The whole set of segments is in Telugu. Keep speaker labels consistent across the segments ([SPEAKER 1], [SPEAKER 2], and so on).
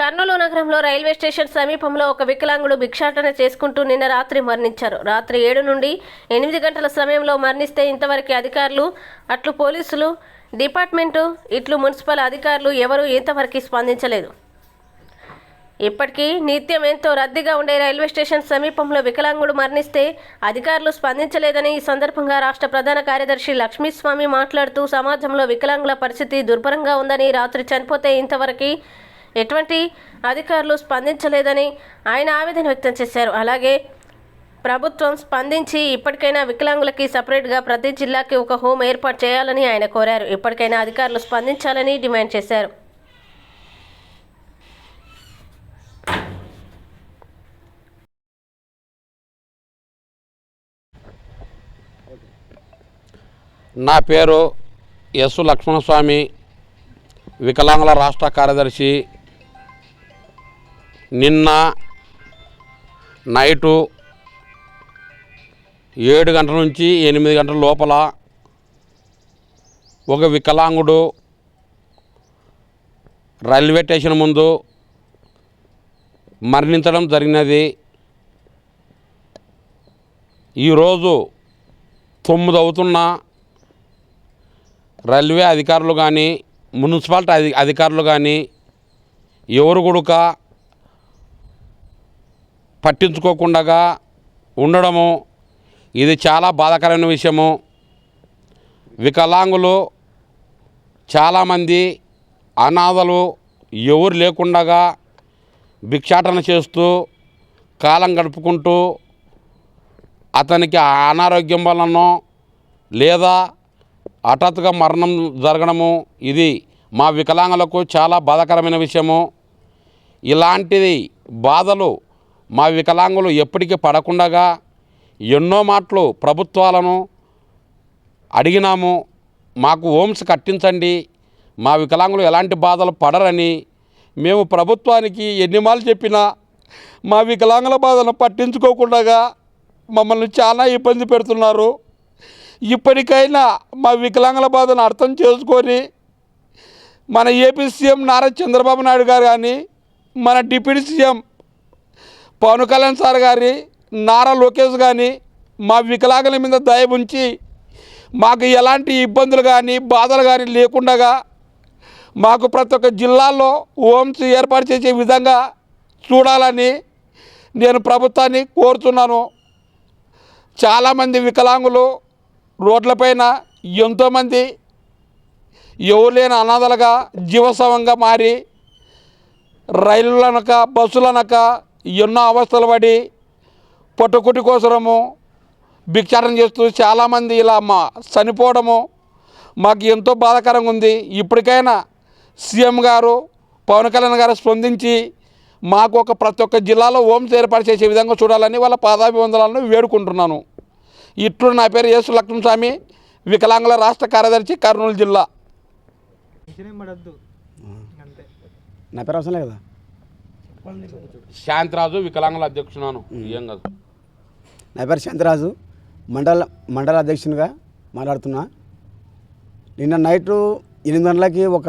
[SPEAKER 1] కర్నూలు నగరంలో రైల్వే స్టేషన్ సమీపంలో ఒక వికలాంగుడు భిక్షాటన చేసుకుంటూ నిన్న రాత్రి మరణించారు. రాత్రి ఏడు నుండి ఎనిమిది గంటల సమయంలో మరణిస్తే ఇంతవరకు అధికారులు అట్లు పోలీసులు డిపార్ట్మెంటు ఇట్లు మున్సిపల్ అధికారులు ఎవరూ ఇంతవరకు స్పందించలేదు. ఇప్పటికీ నిత్యం ఎంతో రద్దీగా ఉండే రైల్వే స్టేషన్ సమీపంలో వికలాంగుడు మరణిస్తే అధికారులు స్పందించలేదని ఈ సందర్భంగా రాష్ట్ర ప్రధాన కార్యదర్శి లక్ష్మీస్వామి మాట్లాడుతూ సమాజంలో వికలాంగుల పరిస్థితి దుర్భరంగా ఉందని రాత్రి చనిపోతే ఇంతవరకు ఎటువంటి అధికారులు స్పందించలేదని ఆయన ఆవేదన వ్యక్తం చేశారు. అలాగే ప్రభుత్వం స్పందించి ఇప్పటికైనా వికలాంగులకి సపరేట్గా ప్రతి జిల్లాకి ఒక హోం ఏర్పాటు చేయాలని ఆయన కోరారు. ఇప్పటికైనా అధికారులు స్పందించాలని డిమాండ్ చేశారు.
[SPEAKER 2] నా పేరు ఎస్ లక్ష్మణస్వామి వికలాంగుల రాష్ట్ర కార్యదర్శి నిన్న నైటు ఏడు గంటల నుంచి ఎనిమిది గంటల లోపల ఒక వికలాంగుడు రైల్వే స్టేషన్ ముందు మరణించడం జరిగినది. ఈరోజు తొమ్మిది అవుతున్న రైల్వే అధికారులు కానీ మున్సిపాలిటీ అధి అధికారులు కానీ ఎవరు కూడక పట్టించుకోకుండా ఉండడము ఇది చాలా బాధాకరమైన విషయము. వికలాంగులు చాలామంది అనాథలు ఎవరు లేకుండా భిక్షాటన చేస్తూ కాలం గడుపుకుంటూ అతనికి అనారోగ్యం వలనో లేదా హఠాత్తుగా మరణం జరగడము ఇది మా వికలాంగులకు చాలా బాధాకరమైన విషయము. ఇలాంటిది బాధలు మా వికలాంగులు ఎప్పటికీ పడకుండగా ఎన్నో మాటలు ప్రభుత్వాలను అడిగినాము మాకు హోమ్స్ కట్టించండి మా వికలాంగులు ఎలాంటి బాధలు పడరని మేము ప్రభుత్వానికి ఎన్ని మాలు చెప్పినా మా వికలాంగుల బాధను పట్టించుకోకుండా మమ్మల్ని చాలా ఇబ్బంది పెడుతున్నారు. ఇప్పటికైనా మా వికలాంగుల బాధను అర్థం చేసుకొని మన ఏపీ సీఎం నారా చంద్రబాబు నాయుడు గారు కానీ మన deputy CM Pawan Kalyan sir గారి నారా లోకేష్ కానీ మా వికలాంగుల మీద దయ ఉంచి మాకు ఎలాంటి ఇబ్బందులు కానీ బాధలు కానీ లేకుండగా మాకు ప్రతి ఒక్క జిల్లాల్లో హోమ్స్ ఏర్పాటు చేసే విధంగా చూడాలని నేను ప్రభుత్వాన్ని కోరుతున్నాను. చాలామంది వికలాంగులు రోడ్లపైన ఎంతోమంది ఎవరు లేని అనాథలుగా జీవసవంగా మారి రైళ్ళనక బస్సులనక ఎన్నో అవస్థలు పడి పొట్టకుటి కోసరము భిక్షాటన చేస్తూ చాలామంది ఇలా మా చనిపోవడము మాకు ఎంతో బాధాకరంగా ఉంది. ఇప్పటికైనా సీఎం గారు పవన్ కళ్యాణ్ గారు స్పందించి మాకు ఒక ప్రతి ఒక్క జిల్లాలో హోమ్స్ ఏర్పాటు చేసే విధంగా చూడాలని వాళ్ళ పాదాభివందనాలను వేడుకుంటున్నాను. ఇట్లు నా పేరు యేసు లక్ష్మణస్వామి వికలాంగుల రాష్ట్ర కార్యదర్శి కర్నూలు జిల్లా.
[SPEAKER 3] నా పేరు అవసరం లేదు కదా?
[SPEAKER 2] శాంతిరాజు వికలాంగుల అధ్యక్షునాను ఏం కాదు.
[SPEAKER 3] నా పేరు శాంతిరాజు. మండల మండల అధ్యక్షునిగా మాట్లాడుతున్నా. నిన్న నైటు ఎనిమిది గంటలకి ఒక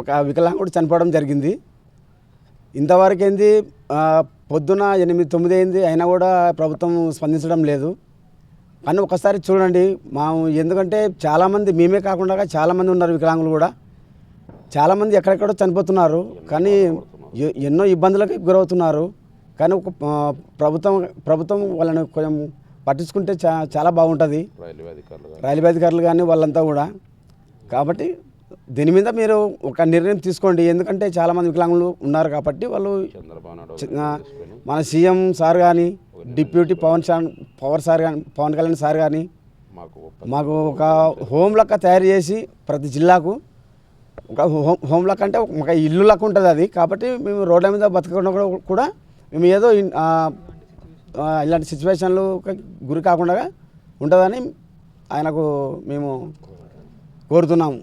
[SPEAKER 3] ఒక వికలాంగుడు చనిపోవడం జరిగింది. ఇంతవరకు ఏంది పొద్దున ఎనిమిది తొమ్మిది అయింది అయినా కూడా ప్రభుత్వం స్పందించడం లేదు. కానీ ఒకసారి చూడండి మా ఎందుకంటే చాలామంది మేమే కాకుండా చాలామంది ఉన్నారు వికలాంగులు కూడా. చాలామంది ఎక్కడెక్కడో చనిపోతున్నారు. కానీ ఎన్నో ఇబ్బందులకు గురవుతున్నారు. కానీ ఒక ప్రభుత్వం ప్రభుత్వం వాళ్ళని కొంచెం పట్టించుకుంటే చా చాలా బాగుంటుంది.
[SPEAKER 2] రైల్వే అధికారులు
[SPEAKER 3] కానీ వాళ్ళంతా కూడా. కాబట్టి దీని మీద మీరు ఒక నిర్ణయం తీసుకోండి. ఎందుకంటే చాలామంది వికలాంగులు ఉన్నారు కాబట్టి వాళ్ళు మన సీఎం సార్ కానీ deputy Pawan sir power sir కానీ పవన్ కళ్యాణ్ సార్ కానీ
[SPEAKER 2] మాకు
[SPEAKER 3] ఒక హోమ్ లెక్క తయారు చేసి ప్రతి జిల్లాకు ఒక హోమ్ హోమ్ లెక్క అంటే ఒక ఇల్లు లెక్క ఉంటుంది అది. కాబట్టి మేము రోడ్ల మీద బతకకుండా కూడా- మేము ఏదో ఇలాంటి సిచ్యువేషన్లు గురి కాకుండా ఉంటుందని ఆయనకు మేము కోరుతున్నాము.